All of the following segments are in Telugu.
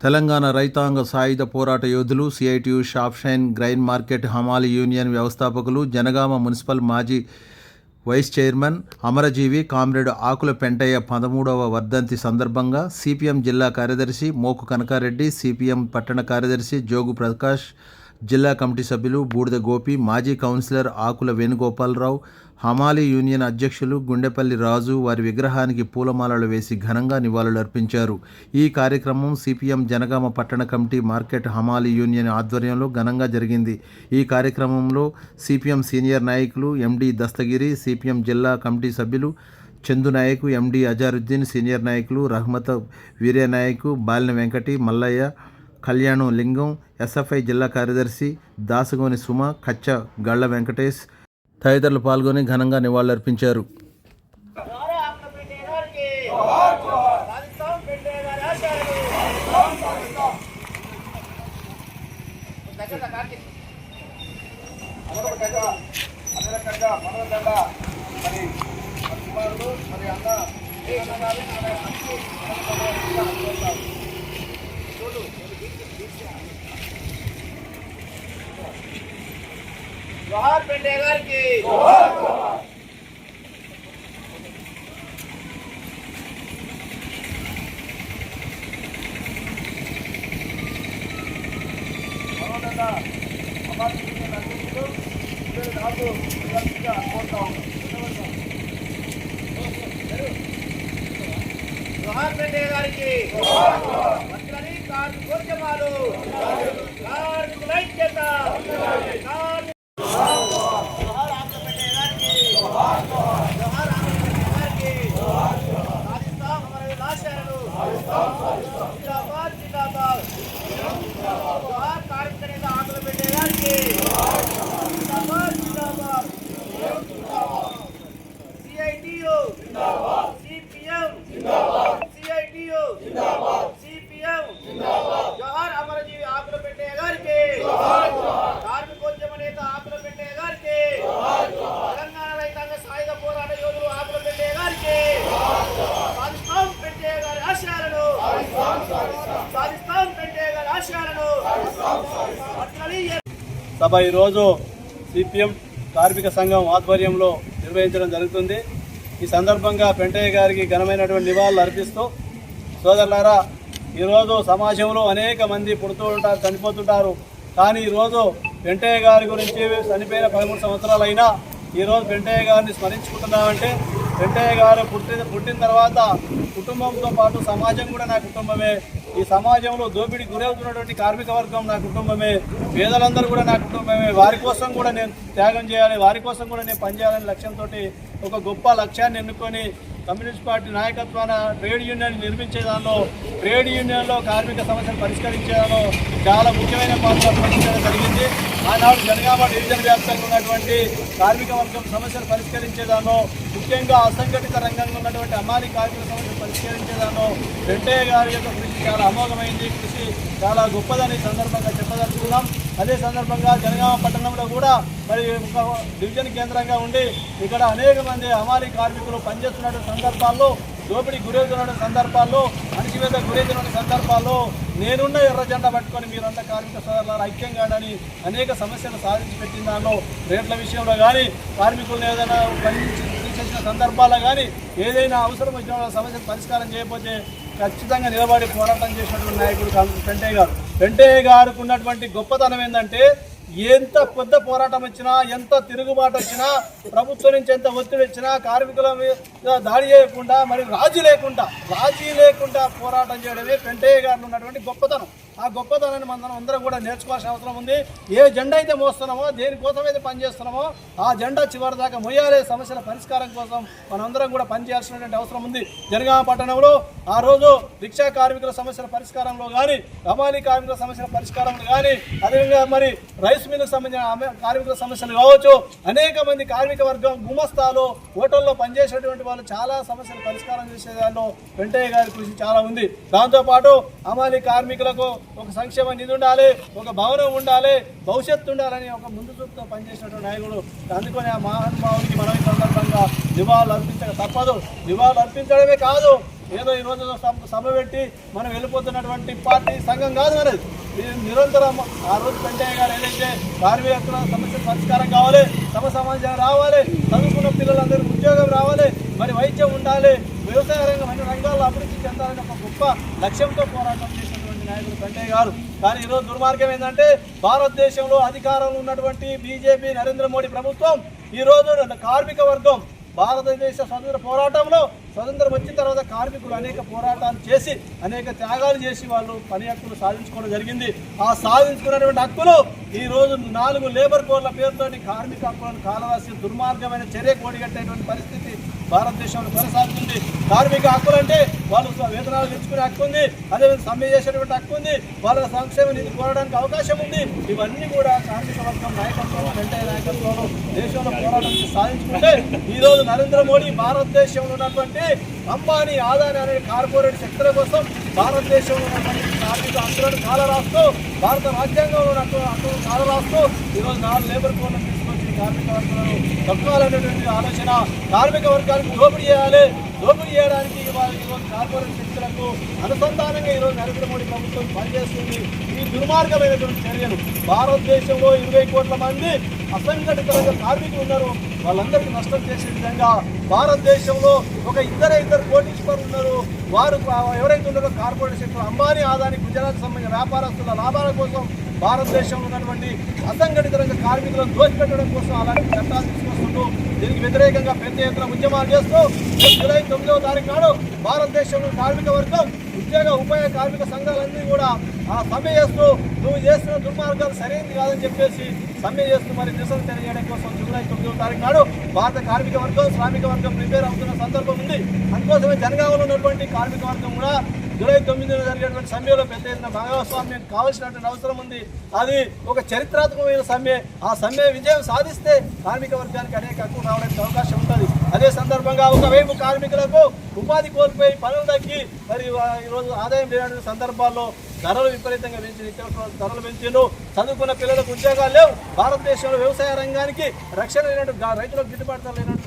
తెలంగాణ రైతాంగ సాయుధ పోరాట యోధులు సిఐటియు షాప్షైన్ గ్రైన్ మార్కెట్ హమాలి యూనియన్ వ్యవస్థాపకులు జనగామ మున్సిపల్ మాజీ వైస్ చైర్మన్ అమరజీవి కామ్రేడ్ ఆకుల పెంటయ్య పదమూడవ వర్ధంతి సందర్భంగా సిపిఎం జిల్లా కార్యదర్శి మోకు కనకారెడ్డి సిపిఎం పట్టణ కార్యదర్శి జోగు ప్రకాష్ జిల్లా కమిటీ సభ్యులు బూడిద గోపి మాజీ కౌన్సిలర్ ఆకుల వేణుగోపాలరావు హమాలి యూనియన్ అధ్యక్షులు గుండెపల్లి రాజు వారి విగ్రహానికి పూలమాలలు వేసి ఘనంగా నివాళులర్పించారు. ఈ కార్యక్రమం సిపిఎం జనగామ పట్టణ కమిటీ మార్కెట్ హమాలి యూనియన్ ఆధ్వర్యంలో ఘనంగా జరిగింది. ఈ కార్యక్రమంలో సిపిఎం సీనియర్ నాయకులు ఎండి దస్తగిరి సిపిఎం జిల్లా కమిటీ సభ్యులు చందు నాయకు ఎండి అజారుద్దీన్ సీనియర్ నాయకులు రహమత వీర్యనాయకు బాలిన వెంకటి మల్లయ్య కళ్యాణం లింగం ఎస్ఎఫ్ఐ జిల్లా కార్యదర్శి దాసగోని సుమ కచ్చ గళ్ళ వెంకటేష్ తదితరులు పాల్గొని ఘనంగా నివాళులర్పించారు. జోహార్ పెండే గారికి జోహార్ పెండే గారికి మంత్రులని కార్మికోద్యమాలు కార్మికుల ఐక్యత కార్మిక జోహార్ ఆంధ్రప్రదేశ్ గారికి జోహార్ ఆంధ్రప్రదేశ్ గారికి సాధిస్తాం అమర ఆశయాలను జిందాబాద్ జిందాబాద్ జోహార్ కార్మిక నేత ఆంధ్రప్రదేశ్ గారికి జిందాబాద్ జిందాబాద్ సిఐటియు జిందాబాద్ సిపిఎం జిందాబాద్ సిఐటియు జిందాబాద్ సిపిఎం జిందాబాద్ జోహార్ అమరజీవి ఆకులపెట్టే గారికి జోహార్ కార్మికోద్యమ నేత ఆకులపెట్టే గారికి తెలంగాణ రైతాంగ సాయుధ పోరాట యోధులు ఆకులపెట్టే గారికి సాధిస్తాం పెట్టే గారి ఆశయాలను సాధిస్తాం పెట్టే గారి ఆశయాలను పట్టాలి సభ ఈరోజు సిపిఎం కార్మిక సంఘం ఆధ్వర్యంలో నిర్వహించడం జరుగుతుంది. ఈ సందర్భంగా పెంటయ్య గారికి ఘనమైనటువంటి నివాళులు అర్పిస్తూ సోదరులారా ఈరోజు సమాజంలో అనేక మంది పుడుతూ ఉంటారు చనిపోతుంటారు. కానీ ఈరోజు పెంటయ్య గారి గురించి చనిపోయిన పదమూడు సంవత్సరాలైనా ఈరోజు పెంటయ్య గారిని స్మరించుకుంటున్నామంటే వెంటయ్య గారు పుట్టిన పుట్టిన తర్వాత కుటుంబంతో పాటు సమాజం కూడా నా కుటుంబమే. ఈ సమాజంలో దోపిడీ గురవుతున్నటువంటి కార్మిక వర్గం నా కుటుంబమే పేదలందరూ కూడా నా కుటుంబమే. వారి కోసం కూడా నేను త్యాగం చేయాలి వారి కోసం కూడా నేను పనిచేయాలనే లక్ష్యంతో ఒక గొప్ప లక్ష్యాన్ని ఎన్నుకొని కమ్యూనిస్ట్ పార్టీ నాయకత్వాన ట్రేడ్ యూనియన్ నిర్మించే దానిలో ట్రేడ్ యూనియన్లో కార్మిక సమస్యలు పరిష్కరించేదానిలో చాలా ముఖ్యమైన పాత్ర పోషించడం జరిగింది. ఆనాడు జనగామ డివిజన్ వ్యాప్తంగా ఉన్నటువంటి కార్మిక వర్గం సమస్యలు పరిష్కరించేదానో ముఖ్యంగా అసంఘటిత రంగంలో ఉన్నటువంటి అమాలి కార్మిక సమస్యలు పరిష్కరించేదానో వెంకయ్య గారి యొక్క కృషి చాలా అమోఘమైంది. కృషి చాలా గొప్పదని సందర్భంగా చెప్పదలుచుకున్నాం. అదే సందర్భంగా జనగామ పట్టణంలో కూడా మరి ఒక డివిజన్ కేంద్రంగా ఉండి ఇక్కడ అనేక మంది అమాలి కార్మికులు పనిచేస్తున్న సందర్భాల్లో దోపిడీ గురవుతున్న సందర్భాల్లో అణచివేత గురవుతున్న సందర్భాల్లో నేనున్న ఎర్ర జెండా పట్టుకొని మీరంతా కార్మిక సోదరులను ఐక్యం కాడని అనేక సమస్యలు సాధించి పెట్టిన దానిలో రేట్ల విషయంలో కానీ కార్మికులను ఏదైనా పనిచేసిన సందర్భాల్లో కానీ ఏదైనా అవసరం వచ్చిన వాళ్ళ సమస్యలు పరిష్కారం చేయకపోతే ఖచ్చితంగా నిలబడి పోరాటం చేసినటువంటి నాయకుడు కాదు గారు. వెంకయ్య గారికి ఉన్నటువంటి గొప్పతనం ఏంటంటే ఎంత పెద్ద పోరాటం వచ్చినా ఎంత తిరుగుబాటు వచ్చినా ప్రభుత్వం నుంచి ఎంత ఒత్తిడి వచ్చినా కార్మికుల మీద దాడి చేయకుండా మరి రాజీ లేకుండా రాజీ లేకుండా పోరాటం చేయడమే పెంటయ్య గారిలో ఉన్నటువంటి గొప్పతనం. ఆ గొప్పతనాన్ని మనం అందరం కూడా నేర్చుకోవాల్సిన అవసరం ఉంది. ఏ జెండా అయితే మోస్తున్నామో దేనికోసం అయితే పనిచేస్తున్నామో ఆ జెండా చివరి దాకా మొయ్యాలే సమస్యల పరిష్కారం కోసం మనందరం కూడా పనిచేయాల్సినటువంటి అవసరం ఉంది. జనగామ పట్టణంలో ఆ రోజు రిక్షా కార్మికుల సమస్యల పరిష్కారంలో కానీ రమాలి కార్మికుల సమస్యల పరిష్కారంలో కానీ అదేవిధంగా మరి రైస్ మిల్లుకు సంబంధించిన కార్మికుల సమస్యలు కావచ్చు అనేక మంది కార్మిక వర్గం గుమస్తాలు హోటల్లో పనిచేసేటువంటి వాళ్ళు చాలా సమస్యలు పరిష్కారం చేసే దానిలో వెంటయ్య గారి కృషి చాలా ఉంది. దాంతోపాటు అమాలి కార్మికులకు ఒక సంక్షేమ నిధి ఉండాలి ఒక భవనం ఉండాలి భవిష్యత్తు ఉండాలని ఒక ముందు చూపుతో పనిచేసినటువంటి నాయకుడు. అందుకని ఆ మహానుభావుడికి మనం ఈ సందర్భంగా నివాళులు అర్పించక తప్పదు. నివాళులు అర్పించడమే కాదు ఏదో ఈ రోజు సభ- సభ పెట్టి మనం వెళ్ళిపోతున్నటువంటి పార్టీ సంఘం కాదు మనది నిరంతరం ఆ రోజు పెంచయ్య గారు ఏదైతే కార్మికుల సమస్య పరిష్కారం కావాలి సమ సమాజం రావాలి చదువుకున్న పిల్లలందరికీ ఉద్యోగం రావాలి మరి వైద్యం ఉండాలి వ్యవసాయ రంగం అన్ని రంగాల్లో అభివృద్ధి చెందాలని ఒక గొప్ప లక్ష్యంతో పోరాటం చేసిన నాయకుడు వెంకయ్య గారు. కానీ ఈరోజు దుర్మార్గం ఏంటంటే భారతదేశంలో అధికారంలో ఉన్నటువంటి బీజేపీ నరేంద్ర మోడీ ప్రభుత్వం ఈరోజు కార్మిక వర్గం భారతదేశ స్వతంత్ర పోరాటంలో స్వతంత్రం వచ్చిన తర్వాత కార్మికులు అనేక పోరాటాలు చేసి అనేక త్యాగాలు చేసి వాళ్ళు పని హక్కులు సాధించుకోవడం జరిగింది. ఆ సాధించుకున్నటువంటి హక్కులు ఈ రోజు నాలుగు లేబర్ కోడ్ల పేరుతోటి కార్మిక హక్కులను కాలరాసి దుర్మార్గమైన చర్య కోడిగట్టేటువంటి పరిస్థితి భారతదేశంలో కొనసాగుతుంది. కార్మిక హక్కులు అంటే వాళ్ళు వేతనాలు తెచ్చుకునే హక్కు ఉంది అదేవిధంగా సమ్మె చేసేటువంటి హక్కు ఉంది వాళ్ళ సంక్షేమ నిధి కోరడానికి అవకాశం ఉంది. ఇవన్నీ కూడా కార్మిక వర్గం నాయకత్వంలో వెంటనే నాయకత్వంలో దేశంలో పోరాటం సాధించుకుంటే ఈరోజు నరేంద్ర మోడీ భారతదేశంలో ఉన్నటువంటి అంబానీ ఆదాని అనే కార్పొరేట్ శక్తుల కోసం భారతదేశంలో ఉన్నటువంటి కార్మిక హక్కులను కాలరాస్తూ భారత రాజ్యాంగంలో ఉన్నటువంటి హక్కు- హక్కులను కాలరాస్తూ ఈరోజు నాలుగు లేబర్ కోడ్లను కార్మిక వర్గాలను తొక్కాలనేటువంటి ఆలోచన కార్మిక వర్గానికి దోపిడీ చేయాలి. దోపిడీ చేయడానికి వారికి ఈరోజు కార్పొరేట్ శక్తులకు అనుసంధానంగా ఈరోజు నరేంద్ర మోడీ ప్రభుత్వం పనిచేస్తుంది. ఈ దుర్మార్గమైనటువంటి చర్యలు భారతదేశంలో ఇరవై కోట్ల మంది అసంఘటిత రంగ కార్మికులు ఉన్నారు. వాళ్ళందరికీ నష్టం చేసే విధంగా భారతదేశంలో ఒక ఇద్దరు ఇద్దరు కోటీశ్వరులు ఉన్నారు. వారు ఎవరైతే ఉన్నారో కార్పొరేట్ శక్తులు అంబానీ ఆదాని గుజరాత్ సంబంధించిన వ్యాపారస్తుల లాభాల కోసం భారతదేశంలో ఉన్నటువంటి అసంఘటిత రంగ కార్మికులను దోచిపెట్టడం కోసం అలాంటి చట్టాలు తీసుకొస్తుంటూ దీనికి వ్యతిరేకంగా పెద్ద ఎత్తున ఉద్యమాలు చేస్తూ జూలై తొమ్మిదవ తారీఖు నాడు భారతదేశంలో కార్మిక వర్గం ఉద్యోగ ఉపాయ కార్మిక సంఘాలన్నీ కూడా ఆ సమ్మె చేస్తూ నువ్వు చేస్తున్న దుర్మార్గాలు సరైనది కాదని చెప్పేసి సమ్మె చేస్తూ మరి నిరసన తెలియజేయడం కోసం జూలై తొమ్మిదవ తారీఖు నాడు భారత కార్మిక వర్గం శ్రామిక వర్గం ప్రిపేర్ అవుతున్న సందర్భం ఉంది. అందుకోసమే జనగామలో ఉన్నటువంటి కార్మిక వర్గం కూడా జూలై తొమ్మిదిన జరిగేటువంటి సమ్మెలో పెద్ద ఎత్తున భాగస్వామ్యం కావాల్సినటువంటి అవసరం ఉంది. అది ఒక చరిత్రాత్మకమైన సమ్మె. ఆ సమ్మె విజయం సాధిస్తే కార్మిక వర్గానికి అనేక హక్కు రావడానికి అవకాశం ఉంటుంది. అదే సందర్భంగా ఒకవైపు కార్మికులకు ఉపాధి కోల్పోయి పనులు తగ్గి మరి ఈరోజు ఆదాయం లేనటువంటి సందర్భాల్లో ధరలు విపరీతంగా పెంచి నిత్యావసర ధరలు పెంచిండు చదువుకున్న పిల్లలకు ఉద్యోగాలు లేవు. భారతదేశంలో వ్యవసాయ రంగానికి రక్షణ లేనట్టు రైతులకు గిట్టుబాటు లేనట్టు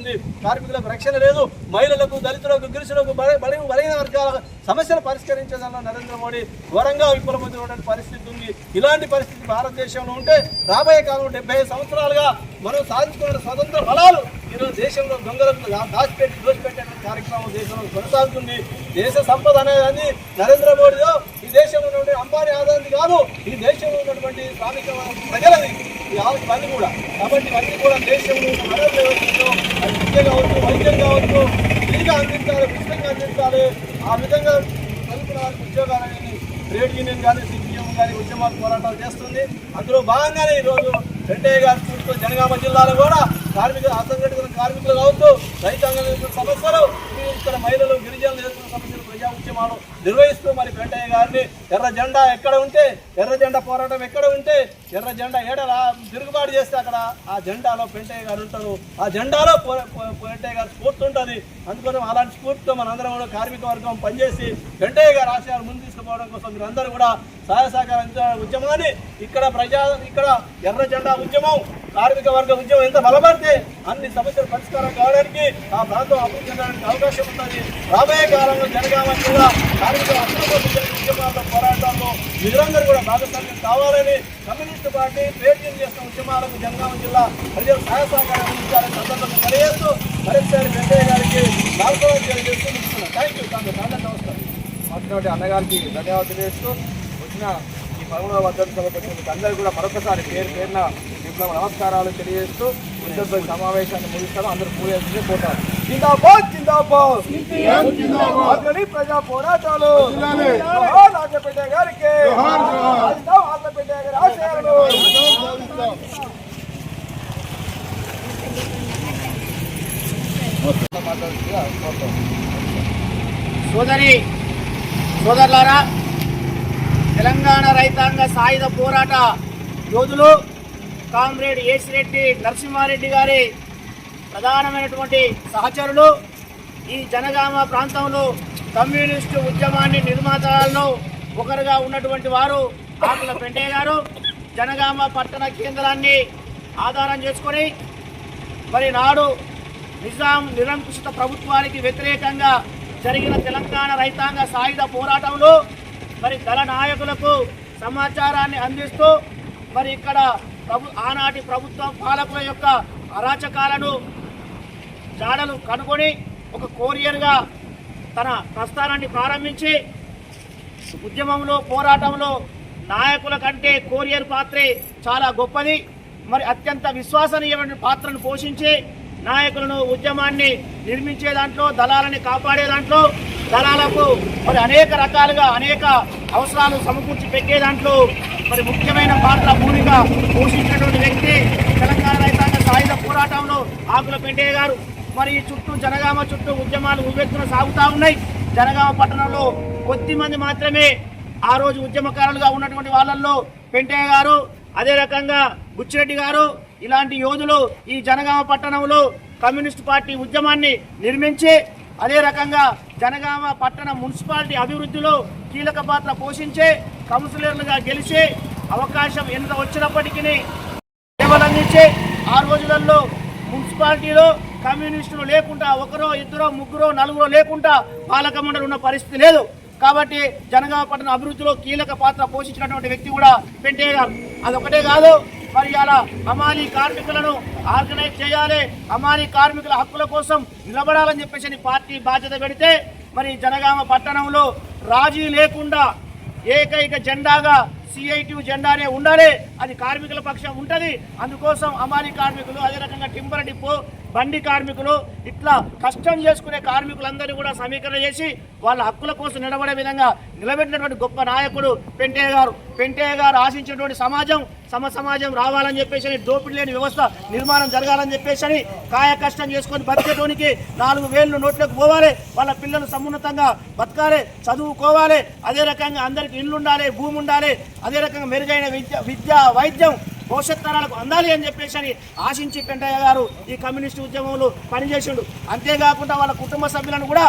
ఉంది. కార్మికులకు రక్షణ లేదు. మహిళలకు దళితులకు గిరిజనులకు బలైన బలహీన వర్గాల సమస్యలు పరిష్కరించేదానిలో నరేంద్ర మోడీ ఘోరంగా విఫలమవుతున్నటువంటి పరిస్థితి ఉంది. ఇలాంటి పరిస్థితి భారతదేశంలో ఉంటే రాబోయే కాలంలో డెబ్బై సంవత్సరాలుగా మనం సాధించుకున్న స్వతంత్ర బలాలు ఈరోజు దేశంలో దొంగలకు దాచిపెట్టి దోచిపెట్టేటువంటి కార్యక్రమం దేశంలో కొనసాగుతుంది. దేశ సంపద అనేది నరేంద్ర మోడీలో ఈ దేశంలో ఉన్నటువంటి అంబానీ ఆదాన్ని కాదు ఈ దేశంలో ఉన్నటువంటి శ్రామిక ప్రజలది. ఇవన్నీ కూడా. కాబట్టి ఇవన్నీ కూడా దేశంలో ఉన్న వ్యవస్థలో విద్య కావచ్చు వైద్యం కావచ్చు ఫ్రీగా అందించాలి ఉచితంగా అందించాలి ఆ విధంగా చదువుకున్న ఉద్యోగాలని ఉద్యోగాలు ట్రేడ్ యూనియన్ కానీ సిపిఎం కానీ ఉద్యమాలు పోరాటాలు చేస్తుంది. అందులో భాగంగానే ఈరోజు వెంకయ్య గారి చూస్తూ జనగామ జిల్లాలో కూడా కార్మిక అసంఘటిత కార్మికులు కావచ్చు రైతాంగం సమస్యలు ఇక్కడ మహిళలు గిరిజనులు ఎదుర్కొన్న సమస్యలు ప్రజా ఉద్యమాలు నిర్వహిస్తూ మరి వెంకయ్య గారిని. ఎర్ర జెండా ఎక్కడ ఉంటే ఎర్ర జెండా పోరాటం ఎక్కడ ఉంటే ఎర్ర జెండా ఏడ తిరుగుబాటు చేస్తే అక్కడ ఆ జెండాలో పెంటయ్య గారు ఉంటారు. ఆ జెండాలో పో- పెంటయ్య గారు స్ఫూర్తి ఉంటుంది అందుకోసం అలాంటి స్ఫూర్తితో మనందరం కూడా కార్మిక వర్గం పనిచేసి వెంటయ్య గారు ఆశయాలు ముందు తీసుకుపోవడం కోసం మీరందరూ కూడా సహాయ సహకారం ఉద్యమాన్ని ఇక్కడ ప్రజా ఇక్కడ ఎర్ర జెండా ఉద్యమం కార్మిక వర్గ ఉద్యమం ఎంత బలపడితే అన్ని సమస్యలు పరిష్కారం కావడానికి ఆ ప్రాంతం అభివృద్ధి చెందడానికి అవకాశం ఉంటుంది. రాబోయే కాలంలో జనగామ కూడా కార్మిక హక్కుల కోసం జరిగే ఉద్యమాల్లో పోరాటాల్లో మీరందరూ కూడా భాగస్వామ్యం కావాలని కమ్యూనిస్టు పార్టీ ట్రేడ్ యూనియన్ చేస్తున్న ఉద్యమాలకు జనగామ జిల్లా ప్రజలు సహాయ సహకారం అందించాలని సందర్భంగా తెలియజేస్తూ మరొకసారి వెంకయ్య గారికి నాలుగో తెలియజేస్తూ ముగిస్తున్నాను థ్యాంక్ యూ థ్యాంక్ నమస్కారం. మాట్లాడే అన్నగారికి ధన్యవాదాలు తెలియజేస్తూ వచ్చిన ఈ పదమూడవ వర్ధంతి సభకు వచ్చిన అందరూ కూడా మరొకసారి పేరు పేరున విప్లవ నమస్కారాలు తెలియజేస్తూ ఉద్యోగ సమావేశాన్ని ముగిస్తాను. అందరూ పూజ చేసి పోతారు. జిందాబాద్ జిందాబాద్! ఆఖరి ప్రజా పోరాటాలు! గారికి! గారి ఆశయాలను సోదరి సోదరులారా తెలంగాణ రైతాంగ సాయుధ పోరాట యోధులు కామ్రేడ్ ఏసిరెడ్డి నరసింహారెడ్డి గారి ప్రధానమైనటువంటి సహచరులు ఈ జనగామ ప్రాంతంలో కమ్యూనిస్టు ఉద్యమాన్ని నిర్మాతలను ఒకరుగా ఉన్నటువంటి వారు ఆకుల పెంటయ్య గారు జనగామ పట్టణ కేంద్రాన్ని ఆధారం చేసుకొని మరి నాడు నిజాం నిరంకుశిత ప్రభుత్వానికి వ్యతిరేకంగా జరిగిన తెలంగాణ రైతాంగ సాయుధ పోరాటంలో మరి దళ నాయకులకు సమాచారాన్ని అందిస్తూ మరి ఇక్కడ ప్రభు ఆనాటి ప్రభుత్వ పాలకుల యొక్క అరాచకాలను జాడలు కనుగొని ఒక కోరియర్గా తన ప్రస్థానాన్ని ప్రారంభించి ఉద్యమంలో పోరాటంలో నాయకుల కంటే కోరియర్ పాత్రే చాలా గొప్పది. మరి అత్యంత విశ్వసనీయమైన పాత్రను పోషించి నాయకులను ఉద్యమాన్ని నిర్మించే దాంట్లో దళాలని కాపాడే దాంట్లో దళాలకు మరి అనేక రకాలుగా అనేక అవసరాలు సమకూర్చి పెట్టే దాంట్లో మరి ముఖ్యమైన పాత్ర భూమిగా పోషించినటువంటి వ్యక్తి తెలంగాణ రైతాంగ సాయుధ పోరాటంలో ఆకుల పెంటయ్య గారు. మరి ఈ చుట్టూ జనగామ చుట్టూ ఉద్యమాలు ఉవ్వెత్తున సాగుతూ ఉన్నాయి. జనగామ పట్టణంలో కొద్ది మంది మాత్రమే ఆ రోజు ఉద్యమకారులుగా ఉన్నటువంటి వాళ్ళల్లో పెంటయ్య గారు అదే రకంగా బుచ్చిరెడ్డి గారు ఇలాంటి యోధులు ఈ జనగామ పట్టణంలో కమ్యూనిస్ట్ పార్టీ ఉద్యమాన్ని నిర్మించి అదే రకంగా జనగామ పట్టణ మున్సిపాలిటీ అభివృద్ధిలో కీలక పాత్ర పోషించే కౌన్సిలర్లుగా గెలిచే అవకాశం ఎంత వచ్చినప్పటికీ సేవలందించే ఆ రోజులలో మున్సిపాలిటీలో కమ్యూనిస్టులు లేకుండా ఒకరో ఇద్దరో ముగ్గురో నలుగురో లేకుండా పాలక మండలి ఉన్న పరిస్థితి లేదు. కాబట్టి జనగామ పట్టణ అభివృద్ధిలో కీలక పాత్ర పోషించినటువంటి వ్యక్తి కూడా పెంటే గారు. అదొకటే కాదు మరి అలా అమానీ కార్మికులను ఆర్గనైజ్ చేయాలి. అమానీ కార్మికుల హక్కుల కోసం నిలబడాలని చెప్పేసి పార్టీ బాధ్యత పెడితే మరి జనగామ పట్టణంలో రాజీ లేకుండా ఏకైక జెండాగా సిఐటి జెండానే ఉండాలి. అది కార్మికుల పక్షం ఉంటుంది. అందుకోసం అమానీ కార్మికులు అదే రకంగా టింబర్ డిపో బండి కార్మికులు ఇట్లా కష్టం చేసుకునే కార్మికులందరినీ కూడా సమీకరణ చేసి వాళ్ళ హక్కుల కోసం నిలబడే విధంగా నిలబెట్టినటువంటి గొప్ప నాయకుడు పెంటయ్య గారు. పెంటయ్య గారు ఆశించినటువంటి సమాజం సమ సమాజం రావాలని చెప్పేసి దోపిడీ లేని వ్యవస్థ నిర్మాణం జరగాలని చెప్పేసి కాయ కష్టం చేసుకొని బతికేటోనికి నాలుగు వేళ్ళు నోట్లోకి పోవాలి. వాళ్ళ పిల్లలు సమున్నతంగా బతకాలి చదువుకోవాలి. అదే రకంగా అందరికి ఇల్లు ఉండాలి భూమి ఉండాలి అదే రకంగా మెరుగైన విద్య విద్య వైద్యం భవిష్యత్ తరాలకు అందాలి అని చెప్పేసి అని ఆశించి పెంటయ్య గారు ఈ కమ్యూనిస్టు ఉద్యమంలో పనిచేసిండు. అంతేకాకుండా వాళ్ళ కుటుంబ సభ్యులను కూడా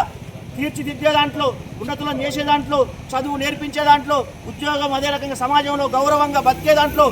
తీర్చిదిద్దే దాంట్లో ఉన్నతులను చేసే దాంట్లో చదువు నేర్పించే దాంట్లో ఉద్యోగం అదే రకంగా సమాజంలో గౌరవంగా బతికే దాంట్లో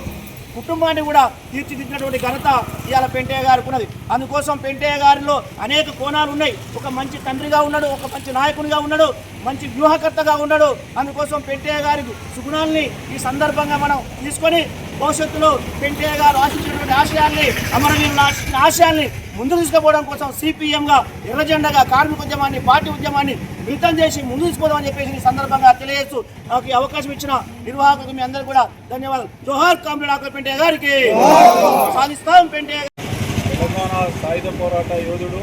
కుటుంబాన్ని కూడా తీర్చిదిద్దినటువంటి ఘనత ఇవాళ పెంటయ్య గారికి ఉన్నది అందుకోసం పెంటయ్య గారిలో అనేక కోణాలు ఉన్నాయి. ఒక మంచి తండ్రిగా ఉన్నాడు ఒక మంచి నాయకునిగా ఉన్నాడు మంచి వ్యూహకర్తగా ఉన్నాడు. అందుకోసం పెంటయ్య గారి సుగుణాల్ని ఈ సందర్భంగా మనం తీసుకొని భవిష్యత్తులో పెంటయ్య గారు ఆశించినటువంటి ఆశయాల్ని అమరవీరుల ఆశయాన్ని ఆశయాల్ని ముందు తీసుకుపోవడం కోసం సిపిఎంగా ఎర్రజెండగా కార్మిక ఉద్యమాన్ని పార్టీ ఉద్యమాన్ని మిళితం చేసి ముందు తీసుకుపోదామని చెప్పేసి ఈ సందర్భంగా తెలియజేస్తూ నాకు అవకాశం ఇచ్చిన నిర్వాహకులకు మీ అందరూ కూడా ధన్యవాదాలు. జోహార్ కామ్రేడ్ ఆకుల పెంటయ్య గారికి. సాధిస్తాం పెంటయ్య తెలంగాణ సాయుధ పోరాట యోధుడు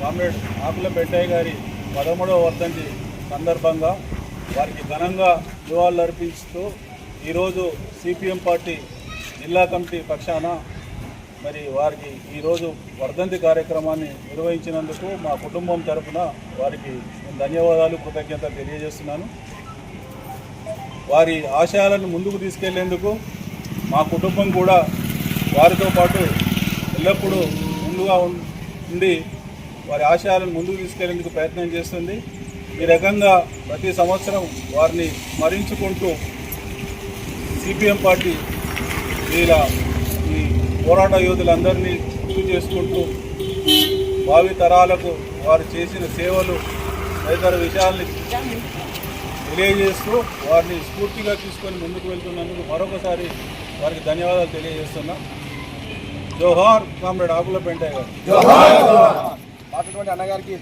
కామ్రేడ్ ఆకుల పెంటయ్య గారి పదమూడవ వర్ధంతి సందర్భంగా వారికి ఘనంగా నివాళులు అర్పిస్తూ ఈరోజు సిపిఎం పార్టీ జిల్లా కమిటీ పక్షాన మరి వారికి ఈరోజు వర్ధంతి కార్యక్రమాన్ని నిర్వహించినందుకు మా కుటుంబం తరపున వారికి ధన్యవాదాలు కృతజ్ఞతలు తెలియజేస్తున్నాను. వారి ఆశయాలను ముందుకు తీసుకెళ్ళేందుకు మా కుటుంబం కూడా వారితో పాటు ఎల్లప్పుడూ ముందుగా ఉం- ఉండి వారి ఆశయాలను ముందుకు తీసుకెళ్ళేందుకు ప్రయత్నం చేస్తుంది. ఈ రకంగా ప్రతి సంవత్సరం వారిని స్మరించుకుంటూ సిపిఎం పార్టీ ఇలా ఈ పోరాట యోధులందరినీ గుర్తు చేసుకుంటూ భావి తరాలకు వారు చేసిన సేవలు తదితర విషయాల్ని తెలియజేస్తూ వారిని స్ఫూర్తిగా తీసుకొని ముందుకు వెళ్తున్నందుకు మరొకసారి వారికి ధన్యవాదాలు తెలియజేస్తున్నా. జోహార్ కామ్రేడ్ ఆకుల పెంటయ్య గారు అన్నగారికి.